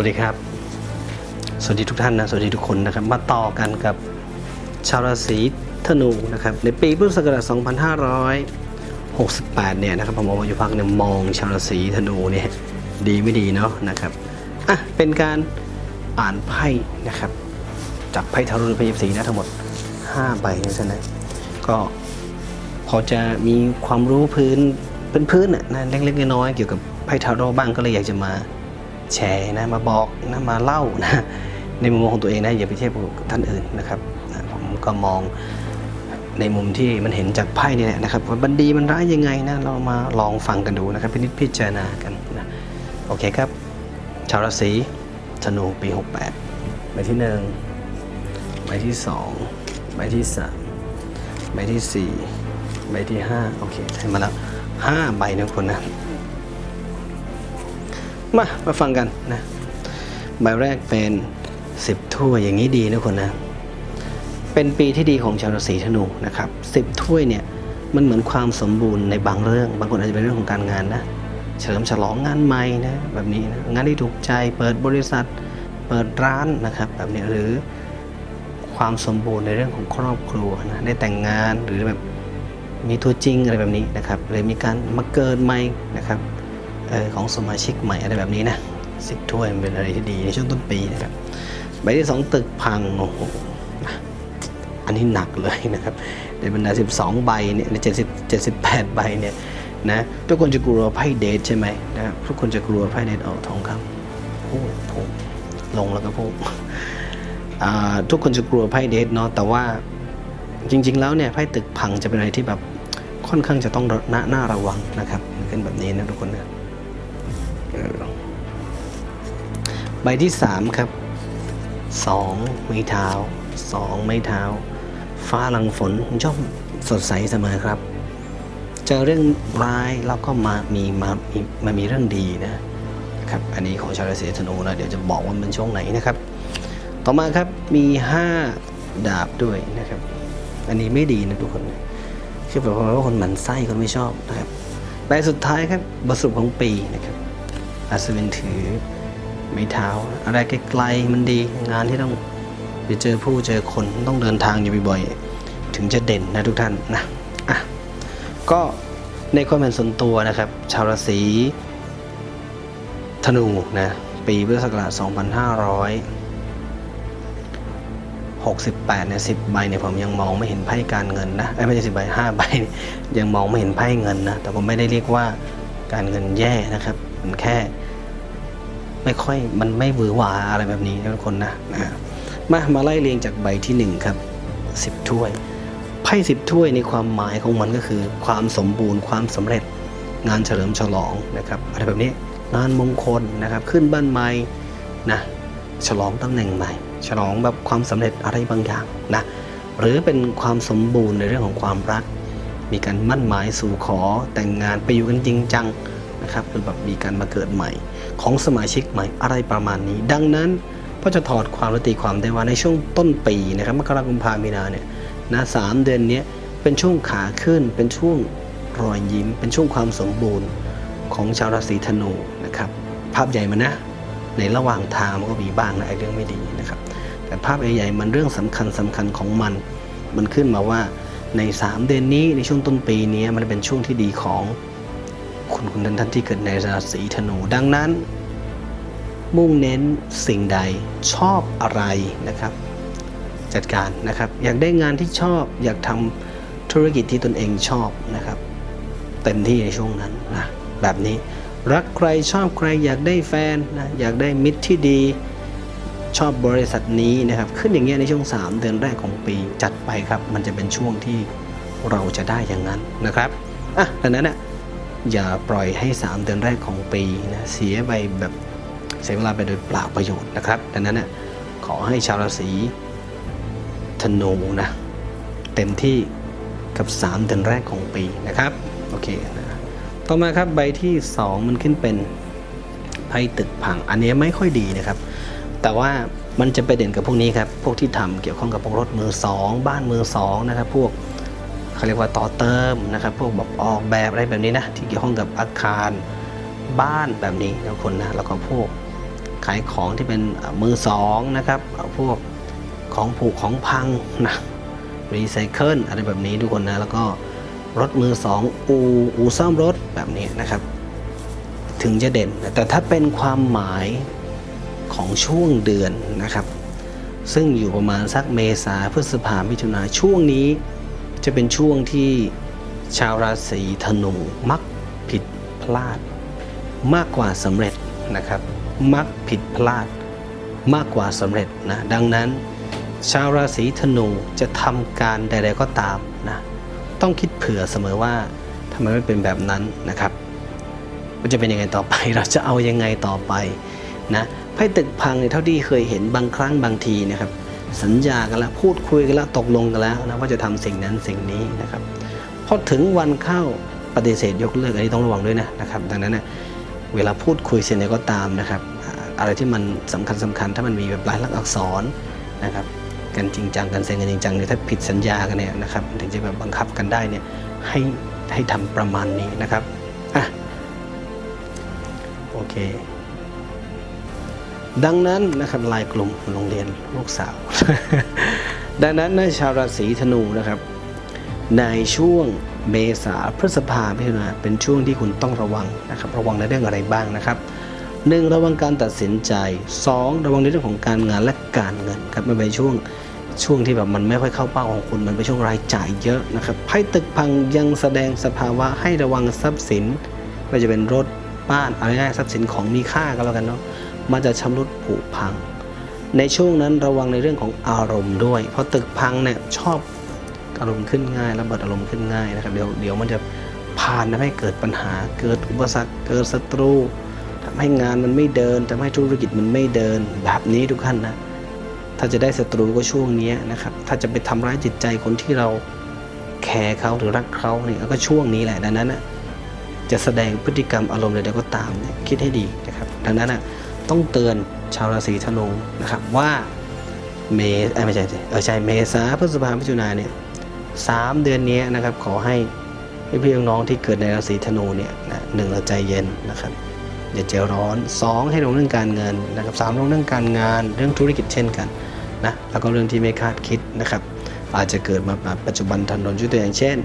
วัสดีครับ สวัสดีทุกท่านนะ สวัสดีทุกคนนะครับ มาต่อกันกับชาวราศีธนูนะครับ ในปีพุทธศักราช 2568 เนี่ยนะครับผมอาอยู่พักเนี่ยมองชาวราศีธนูเนี่ยดีไม่ดีเนาะนะครับ อะ เป็นการอ่านไพ่นะครับ จากไพ่ทาโร่ไพ่ยิปซีนะทั้งหมด 5 ใบนะฉะนั้นก็พอจะมีความรู้พื้นเป็นพื้นน่ะนะเล็กๆน้อยๆเกี่ยวกับไพ่ทาโร่บ้างก็เลยอยากจะมา แชร์นะมาบอกนะมาเล่านะในมุมมองของตัวเองนะอย่าไปเทียบกับท่านอื่นนะครับผมก็มองในมุมที่มันเห็นจากไพ่นี่แหละนะครับว่าบันดีมันร้ายยังไงนะเรามาลองฟังกันดูนะครับพินิจพิจารณากันนะโอเคครับ ชาวราศีธนูปี 68ใบที่หนึ่งใบที่สองใบที่สามใบที่สี่ใบที่ห้าโอเคใช้มาแล้วห้าใบนะคนนะ มามาฟังกันนะใบแรกเป็นสิบถ้วยอย่างนี้ดีนะคนนะ เป็นปีที่ดีของชาวราศีธนูนะครับสิบถ้วยเนี่ยมันเหมือนความสมบูรณ์ในบางเรื่อง บางคนอาจจะเป็นเรื่องของการงานนะเฉลิมฉลองงานใหม่นะแบบนี้นะงานที่ถูกใจเปิดบริษัทเปิดร้านนะครับแบบนี้หรือความสมบูรณ์ในเรื่องของครอบครัวนะได้แต่งงานหรือแบบมีตัวจริงอะไรแบบนี้นะครับหรือมีการมาเกิดใหม่นะครับ ออของสมาชิกใหม่อะไรแบบนี้นะสิบถ้วยเป็นอะไรที่ดีในช่วงต้นปีนะครับใบที่สองตึกพังโอ้โหอันนี้หนักเลยนะครับในบรรดา 12 ใบเนี่ยใน70 78 ใบเนี่ยนะทุกคนจะกลัวไพ่เดทใช่ไหมนะทุกคนจะกลัวไพ่เดทออกทองคำโอ้โหลงแล้วก็พุ่งอ่าทุกคนจะกลัวไพ่เดทเนาะแต่ว่าจริง ๆ แล้วเนี่ยไพ่ตึกพังจะเป็นอะไรที่แบบค่อนข้างจะต้องระน่าน่าระวังนะครับ เป็นแบบนี้นะทุกคนนะ ใบที่สามครับสองไม้เท้าสองไม้เท้า ฟ้าหลังฝนย่อมสดใสเสมอครับ เจอเรื่องร้ายแล้วก็มามีมามีมามีเรื่องดีนะครับ อันนี้ของชาวราศีธนูนะ เดี๋ยวจะบอกว่ามันช่วงไหนนะครับ ต่อมาครับมี 5 ดาบด้วยนะครับ อันนี้ไม่ดีนะทุกคนคือแบบว่าคนหมันไส้คนไม่ชอบนะครับใบสุดท้ายครับบทสรุปของปีนะครับ อัศวินถือไม้เท้า อะไรไกลๆมันดี งานที่ต้องไปเจอผู้เจอคนต้องเดินทางอยู่บ่อยๆถึงจะเด่นนะทุกท่านนะอะก็ในความเห็นส่วนตัวนะครับ ชาวราศีธนูนะปีพุทธศักราช 2500 68เนี่ย10ใบเนี่ยผมยังมองไม่เห็นไพ่การเงินนะไม่ใช่10ใบ5ใบยังมองไม่เห็นไพ่เงินนะแต่ผมไม่ได้เรียกว่าการเงินแย่นะครับ มันแค่ ไม่ค่อยมันไม่หวือหวาอะไรแบบนี้นะทุกคนนะนะมามาไล่เรียงจากใบที่ 1 ครับ 10 ถ้วย ไพ่10ถ้วยในความหมายของมันก็คือ ความสมบูรณ์ความสำเร็จงานเฉลิมฉลองนะครับอะไรแบบนี้งานมงคลนะครับ ขึ้นบ้านใหม่นะฉลองตำแหน่งใหม่ ฉลองแบบความสำเร็จอะไรบางอย่างนะหรือเป็นความสมบูรณ์ในเรื่องของความรัก มีการมั่นหมายสู่ขอแต่งงานไปอยู่กันจริงจัง นะครับหรือแบบมีการมาเกิดใหม่ ของสมาชิกใหม่อะไรประมาณนี้ ดังนั้นก็จะถอดความและตีความได้ว่าในช่วงต้นปีนะครับมกราคมกุมภามีนาเนี่ยนะสามเดือนนี้เป็นช่วงขาขึ้น เป็นช่วงรอยยิ้ม เป็นช่วงความสมบูรณ์ของชาวราศีธนูนะครับภาพใหญ่มันนะในระหว่างทางมันก็มีบ้างนะไอ้เรื่องไม่ดีนะครับแต่ภาพใหญ่ๆมันเรื่องสำคัญสำคัญของมัน มันขึ้นมาว่าใน 3 เดือนนี้ในช่วงต้นปีนี้มันเป็นช่วงที่ดีของ คุณคุณท่านท่านที่เกิดในราศีธนูดังนั้น มุ่งเน้นสิ่งใดชอบอะไรนะครับ จัดการนะครับ อยากได้งานที่ชอบอยากทำธุรกิจที่ตนเองชอบนะครับ เต็มที่ในช่วงนั้นนะแบบนี้รักใครชอบใครอยากได้แฟนนะอยากได้มิตรที่ดีชอบบริษัทนี้นะครับ ขึ้นอย่างเงี้ยในช่วง 3 เดือนแรกของปีจัดไปครับ มันจะเป็นช่วงที่เราจะได้อย่างนั้นนะครับอะดังนั้นอะ อย่าปล่อยให้ 3 เดือนแรกของปีนะเสียไปแบบเสียเวลาไปโดยเปล่าประโยชน์นะครับ ดังนั้นอะขอให้ชาวราศีธนูนะเต็มที่กับ 3 เดือนแรกของปีนะครับโอเคนะต่อมาครับใบที่ 2 มันขึ้นเป็นไพ่ตึกพังอันนี้ไม่ค่อยดีนะครับ แต่ว่ามันจะไปเด่นกับพวกนี้ครับ พวกที่ทำเกี่ยวข้องกับพวกรถมือสองบ้านมือสองนะครับ พวก เขาเรียกว่าต่อเติมนะครับ พวกแบบออกแบบอะไรแบบนี้นะ ที่เกี่ยวข้องกับอาคารบ้านแบบนี้ทุกคนนะแล้วก็พวกขายของที่เป็นมือสองนะครับพวกของผูกของพังนะรีไซเคิลอะไรแบบนี้ทุกคนนะ แล้วก็รถมือสองอูอูซ่อมรถแบบนี้นะครับ ถึงจะเด่น แต่ถ้าเป็นความหมายของช่วงเดือนนะครับ ซึ่งอยู่ประมาณสักเมษาพฤษภามิถุนาช่วงนี้ จะเป็นช่วงที่ชาวราศีธนูมักผิดพลาด มากกว่าสำเร็จนะครับ มักผิดพลาด มากกว่าสำเร็จนะดังนั้น ชาวราศีธนูจะทำการใด ๆก็ตามนะต้องคิดเผื่อเสมอว่าทำไมไม่เป็นแบบนั้นนะครับ มันจะเป็นยังไงต่อไปเราจะเอายังไงต่อไปนะไพ่ตึกพังเนี่ยเท่าที่เคยเห็นบางครั้งบางทีนะครับ สัญญากันแล้วพูดคุยกันแล้วตกลงกันแล้วนะว่าจะทำสิ่งนั้นสิ่งนี้นะครับพอถึงวันเข้าปฏิเสธยกเลิกอันนี้ต้องระวังด้วยนะนะครับ ดังนั้นเนะเวลาพูดคุยเสิ่งใดก็ตามนะครับ อะไรที่มันสำคัญสำคัญถ้ามันมีแบบลายลักษณ์อักษรนะครับกันจริงจังกันเซ็นกันจริงจังเนี่ยถ้าผิดสัญญากันเนี่ยนะครับถึงจะแบบบังคับกันได้เนี่ยให้ให้ทำประมาณนี้นะครับอะโอเค ดังนั้นนะครับลายกลุ่มโรงเรียนลูกสาว ดังนั้นในชาวราศีธนูนะครับ ในช่วงเมษาพฤษภาพิจารณาเป็นช่วงที่คุณต้องระวังนะครับ ระวังในเรื่องอะไรบ้างนะครับหนึ่งระวังการตัดสินใจสองระวังในเรื่องของการงานและการเงินครับมันเป็นช่วงช่วงที่แบบมันไม่ค่อยเข้าเป้าของคุณมันเป็นช่วงรายจ่ายเยอะนะครับไพ่ตึกพังยังแสดงสภาวะให้ระวังทรัพย์สินไม่ว่าจะเป็นรถบ้านเอาง่ายทรัพย์สินของมีค่าก็แล้วกันเนาะ มันจะชำรุดผุพัง ในช่วงนั้นระวังในเรื่องของอารมณ์ด้วย เพราะตึกพังเนี่ยชอบอารมณ์ขึ้นง่ายระเบิดอารมณ์ขึ้นง่ายนะครับเดี๋ยวเดี๋ยวมันจะผ่านทำให้เกิดปัญหา เกิดอุปสรรคเกิดศัตรูทำให้งานมันไม่เดินทำให้ธุรกิจมันไม่เดิน แบบนี้ทุกท่านนะถ้าจะได้ศัตรูก็ช่วงนี้นะครับ ถ้าจะไปทำร้ายจิตใจคนที่เราแคร์เขาหรือรักเขาเนี่ยก็ช่วงนี้แหละดังนั้นนะจะแสดงพฤติกรรมอารมณ์ใดๆก็ตามเนี่ยคิดให้ดีนะครับ ดังนั้นนะ ต้องเตือนชาวราศีธนูนะครับว่าเมษไม่ใช่เออใช่เมษาพฤษภามิถุนาเนี่ยสามเดือนนี้นะครับขอให้พี่ๆน้องๆที่เกิดในราศีธนูเนี่ยนะหนึ่งเราใจเย็นนะครับอย่าใจร้อน 2 ให้ลงเรื่องการเงินนะครับสามลงเรื่องการงานเรื่องธุรกิจเช่นกันนะแล้วก็เรื่องที่ไม่คาดคิดนะครับ อาจจะเกิดมาปัจจุบันทันด่วนยกตัวอย่างเช่น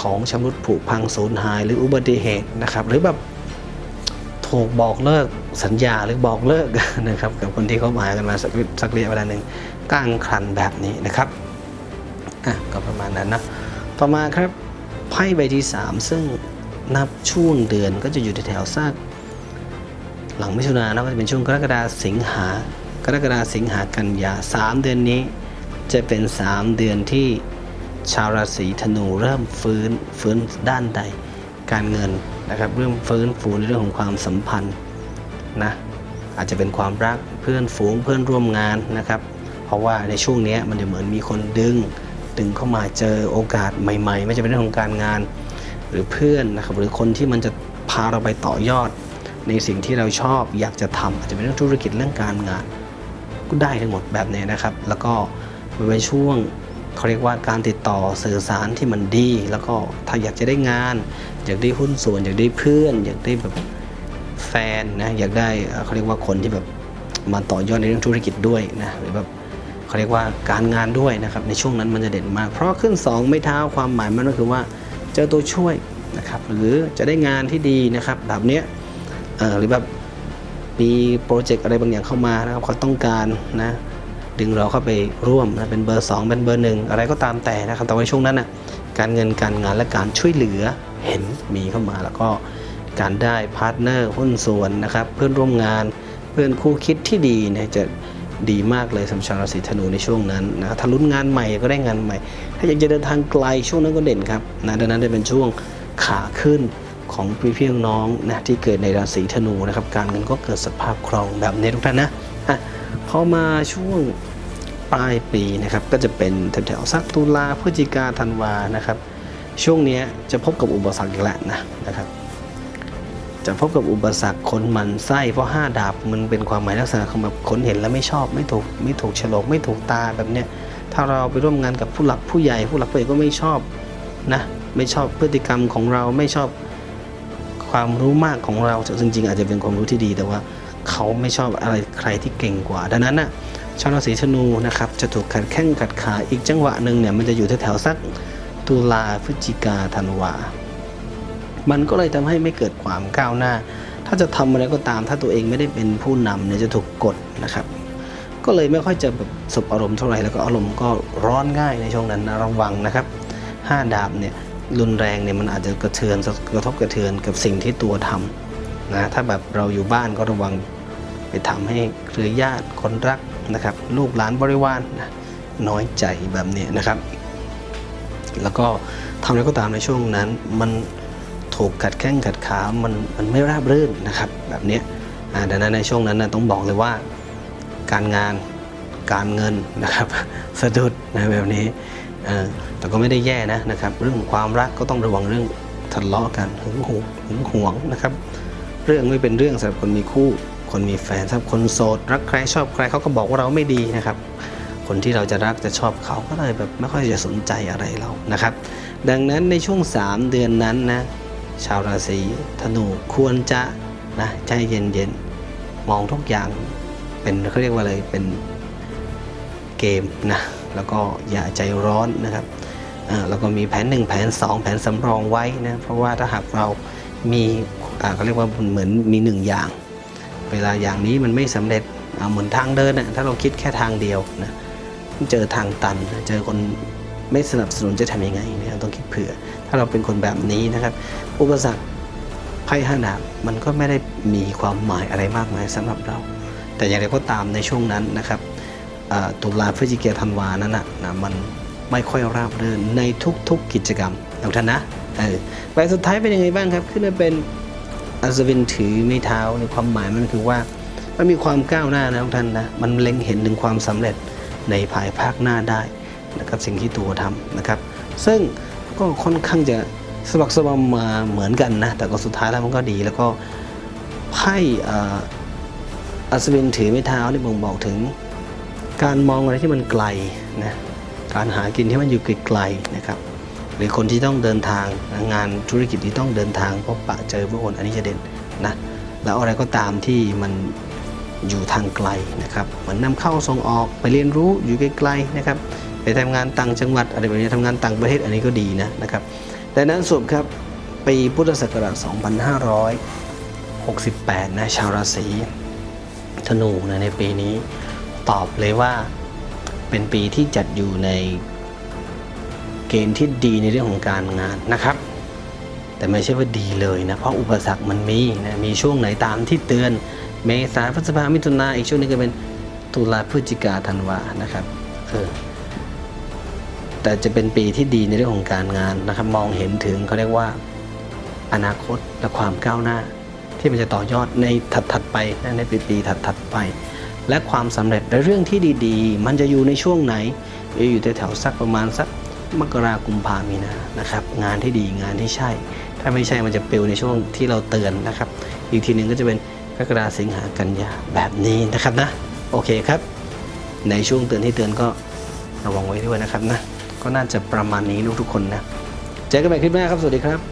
ของชำรุดผุพังสูญหายหรืออุบัติเหตุนะครับ หรือแบบถูกบอกเลิก สัญญาหรือบอกเลิกนะครับกับคนที่เขาหมายกันมาสักสักระยะเวลาหนึ่งกลางครันแบบนี้นะครับอะก็ประมาณนั้นนะต่อมาครับไพ่ใบที่ 3 ซึ่งนับช่วงเดือนก็จะอยู่แถวๆซากหลังมิถุนายนนะก็จะเป็นช่วงกรกฎาสิงหากรกฎาสิงหากันยาสามเดือนนี้ จะเป็น 3 เดือนที่ชาวราศีธนูเริ่มฟื้นฟื้นด้านใด การเงินนะครับเริ่มฟื้นฟูในเรื่องของความสัมพันธ์ นะอาจจะเป็นความรักเพื่อนฝูงเพื่อนร่วมงานนะครับ เพราะว่าในช่วงนี้มันจะเหมือนมีคนดึงดึงเข้ามาเจอโอกาสใหม่ๆ ไม่จะเป็นเรื่องของการงาน หรือเพื่อนนะครับหรือคนที่มันจะพาเราไปต่อยอด ในสิ่งที่เราชอบอยากจะทำอาจจะเป็นเรื่องธุรกิจเรื่องการงานก็ได้ทั้งหมดแบบนี้นะครับ แล้วก็มันเป็นช่วงเขาเรียกว่าการติดต่อสื่อสารที่มันดี แล้วก็ถ้าอยากจะได้งาน อยากได้หุ้นส่วน อยากได้เพื่อน อยากได้แบบ แฟนนะอยากได้เขาเรียกว่าคนที่แบบมาต่อยอดในเรื่องธุรกิจด้วยนะหรือแบบเขาเรียกว่าการงานด้วยนะครับในช่วงนั้นมันจะเด่นมาก เพราะขึ้น 2 ไม่เท้าความหมายมันก็คือว่าเจอตัวช่วยนะครับหรือจะได้งานที่ดีนะครับแบบเนี้ยหรือแบบมีโปรเจกต์อะไรบางอย่างเข้ามานะครับเขาต้องการนะดึงเราเข้าไปร่วมนะเป็นเบอร์ 2 เป็นเบอร์หนึ่งอะไรก็ตามแต่นะครับแต่ว่าช่วงนั้นนะการเงินการงานและการช่วยเหลือเห็นมีเข้ามาแล้วก็ การได้พาร์ทเนอร์หุ้นส่วนนะครับ เพื่อนร่วมงานเพื่อนคู่คิดที่ดีเนี่ยจะดีมากเลยสำหรับชาวราศีธนูในช่วงนั้นนะถ้าลุ้นงานใหม่ก็ได้งานใหม่ ถ้าอยากจะเดินทางไกลช่วงนั้นก็เด่นครับนะดังนั้นได้เป็นช่วงขาขึ้นของพี่พี่น้องนะที่เกิดในราศีธนูนะครับ การเงินก็เกิดสภาพคล่องแบบนี้ทุกท่านนะอะพอมาช่วงปลายปีนะครับก็จะเป็นแถวๆสักตุลาพฤศจิกาธันวานะครับ ช่วงนี้จะพบกับอุปสรรคอีกแล้วนะนะครับ จะพบกับอุปสรรคคนหมันไส้เพราะห้าดาบมันเป็นความหมายลักษณะของแบบคนเห็นแล้วไม่ชอบไม่ถูกไม่ถูกฉลกไม่ถูกตาแบบเนี้ยถ้าเราไปร่วมงานกับผู้หลักผู้ใหญ่ ผู้หลักผู้ใหญ่ก็ไม่ชอบนะไม่ชอบพฤติกรรมของเราไม่ชอบความรู้มากของเราจริงๆ อาจจะเป็นความรู้ที่ดีแต่ว่าเขาไม่ชอบอะไรใครที่เก่งกว่า ดังนั้นนะชาวราศีธนูนะครับจะถูกขัดแข้งขัดขาอีกจังหวะหนึ่งเนี่ยมันจะอยู่แถวๆสักตุลาพฤศจิกาธันวา มันก็เลยทำให้ไม่เกิดความก้าวหน้า ถ้าจะทำอะไรก็ตาม ถ้าตัวเองไม่ได้เป็นผู้นำเนี่ยจะถูกกดนะครับ ก็เลยไม่ค่อยจะแบบสบอารมณ์เท่าไหร่แล้วก็อารมณ์ก็ร้อนง่ายในช่วงนั้นนะระวังนะครับห้าดาบเนี่ยรุนแรงเนี่ยมันอาจจะกระเทือนกระทบกระเทือนกับสิ่งที่ตัวทำนะถ้าแบบเราอยู่บ้านก็ระวังไปทำให้เครือญาติคนรักนะครับ ลูกหลานบริวารนน้อยใจแบบนี้นะครับ แล้วก็ทำอะไรก็ตามในช่วงนั้นมัน ถูกขัดแข้งขัดขามันมันไม่ราบรื่นนะครับ แบบนี้ยอ่าดังนั้นในช่วงนั้นนะต้องบอกเลยว่าการงานการเงินนะครับสะดุดนะแบบนี้แต่ก็ไม่ได้แย่นะนะครับ เรื่องความรักก็ต้องระวังเรื่องทะเลาะกันหึงหวงหึงหวงนะครับ เรื่องไม่เป็นเรื่องสำหรับคนมีคู่ คนมีแฟนสำหรับคนโสดรักใครชอบใครเขาก็บอกว่าเราไม่ดีนะครับ คนที่เราจะรักจะชอบเขาก็เลยแบบไม่ค่อยจะสนใจอะไรเรานะครับ ดังนั้นในช่วง 3 เดือนนั้นนะ ชาวราศีธนูควรจะนะใจเย็นๆ มองทุกอย่างเป็นเขาเรียกว่าอะไรเป็นเกมนะแล้วก็อย่าใจร้อนนะครับแล้วก็มีแผน 1 แผน 2 แผนสำรองไว้นะเพราะว่าถ้าหากเรามีเขาเรียกว่าเหมือนมีหนึ่งอย่าง เวลาอย่างนี้มันไม่สำเร็จเหมือนทางเดินนะถ้าเราคิดแค่ทางเดียวนะเจอทางตัน เจอคนไม่สนับสนุนจะทำยังไงเนี่ยต้องคิดเผื่อ ถ้าเราเป็นคนแบบนี้นะครับ อุปสรรคไพ่ห้าดาบมันก็ไม่ได้มีความหมายอะไรมากมายสำหรับเรา แต่อย่างไรก็ตามในช่วงนั้นนะครับตุลาพฤศจิกาธันวานั้นนะนะมันไม่ค่อยราบรื่นในทุกๆกิจกรรมทุกท่านนะเออใบสุดท้ายเป็นยังไงบ้างครับขึ้นมาเป็นอัศวินถือไม้เท้าในความหมายมันคือว่ามันมีความก้าวหน้านะทุกท่านนะมันเล็งเห็นถึงความสำเร็จในภายภาคหน้าได้นะครับสิ่งที่ตัวทำนะครับ ซึ่ง ก็ค่อนข้างจะสบักสบอมมาเหมือนกันนะ แต่ก็สุดท้ายแล้วมันก็ดี แล้วก็ไพ่อัศวินถือไม้เท้านี่บ่งบอกถึง การมองอะไรที่มันไกลนะการหากินที่มันอยู่ไกลๆนะครับ หรือคนที่ต้องเดินทางงานธุรกิจที่ต้องเดินทางพบปะเจอผู้คนอันนี้จะเด่นนะแล้วอะไรก็ตามที่มันอยู่ทางไกลนะครับเหมือนนำเข้าส่งออกไปเรียนรู้อยู่ไกลๆนะครับ ไปทำงานต่างจังหวัดอะไรแบบนี้ทำงานต่างประเทศอันนี้ก็ดีนะนะครับดังนั้นสรุปครับปีพุทธศักราช 2568 นะชาวราศีธนูนะในปีนี้ตอบเลยว่าเป็นปีที่จัดอยู่ในเกณฑ์ที่ดีในเรื่องของการงานนะครับ แต่ไม่ใช่ว่าดีเลยนะ เพราะอุปสรรคมันมีนะมีช่วงไหนตามที่เตือน เมษาพฤษภามิถุนาอีกช่วงหนึงก็เป็นตุลาพฤศจิกาธันวานะครับเออ แต่จะเป็นปีที่ดีในเรื่องของการงานนะครับ มองเห็นถึงเขาเรียกว่า อนาคตและความก้าวหน้า ที่มันจะต่อยอดในถัดๆไปในปีๆถัดๆไป และความสำเร็จในเรื่องที่ดีๆ มันจะอยู่ในช่วงไหน อยู่แถวๆสักประมาณสักมกรากุมภามีนานะครับ งานที่ดีงานที่ใช่ ถ้าไม่ใช่มันจะปลิวในช่วงที่เราเตือนนะครับ อีกทีหนึ่งก็จะเป็นกรกฎาสิงหากันยาแบบนี้นะครับนะ โอเคครับ ในช่วงเตือนที่เตือนก็ระวังไว้ด้วยนะครับนะ ก็น่าจะประมาณนี้ทุกๆคนนะ เจอกันใหม่คลิปหน้าครับ สวัสดีครับ